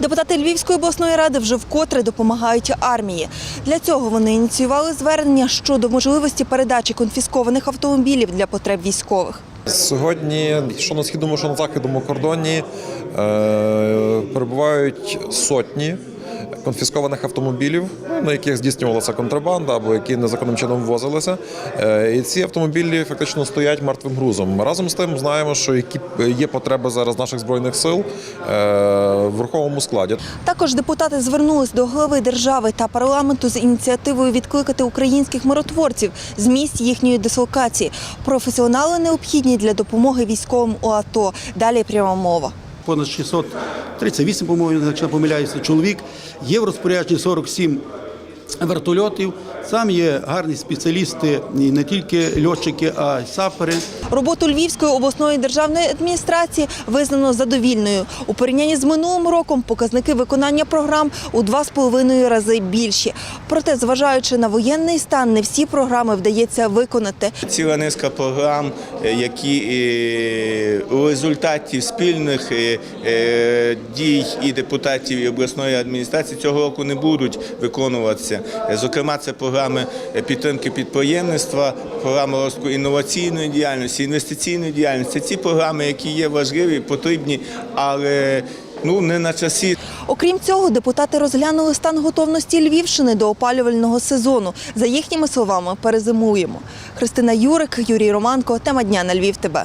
Депутати Львівської обласної ради вже вкотре допомагають армії. Для цього вони ініціювали звернення щодо можливості передачі конфіскованих автомобілів для потреб військових. Сьогодні, що на східному, що на західному кордоні, е, перебувають сотні конфіскованих автомобілів, на яких здійснювалася контрабанда або які незаконним чином ввозилися. Е, і ці автомобілі фактично стоять мертвим грузом. Разом з тим знаємо, що які є потреби зараз наших збройних сил е, в верховому складі. Також депутати звернулись до глави держави та парламенту з ініціативою відкликати українських миротворців з місць їхньої дислокації. Професіонали необхідні для допомоги військовим у АТО. Далі пряма мова. Понад 638, по-моєму, якщо не помиляюся, чоловік. Є в розпорядженні 47 вертольотів. Там є гарні спеціалісти, і не тільки льотчики, а й сапери. Роботу Львівської обласної державної адміністрації визнано задовільною. У порівнянні з минулим роком показники виконання програм у два з половиною рази більші. Проте, зважаючи на воєнний стан, не всі програми вдається виконати. Ціла низка програм, е, які е, у результаті спільних е, дій і депутатів і обласної адміністрації цього року не будуть виконуватися. Е, Зокрема, це програми е, підтримки підприємництва, програми розвитку інноваційної діяльності, інвестиційної діяльності. Це ці програми, які є важливі, потрібні, але ну не на часі. Окрім цього, депутати розглянули стан готовності Львівщини до опалювального сезону. За їхніми словами, перезимуємо. Христина Юрик, Юрій Романко. Тема дня на Львів. ТБ.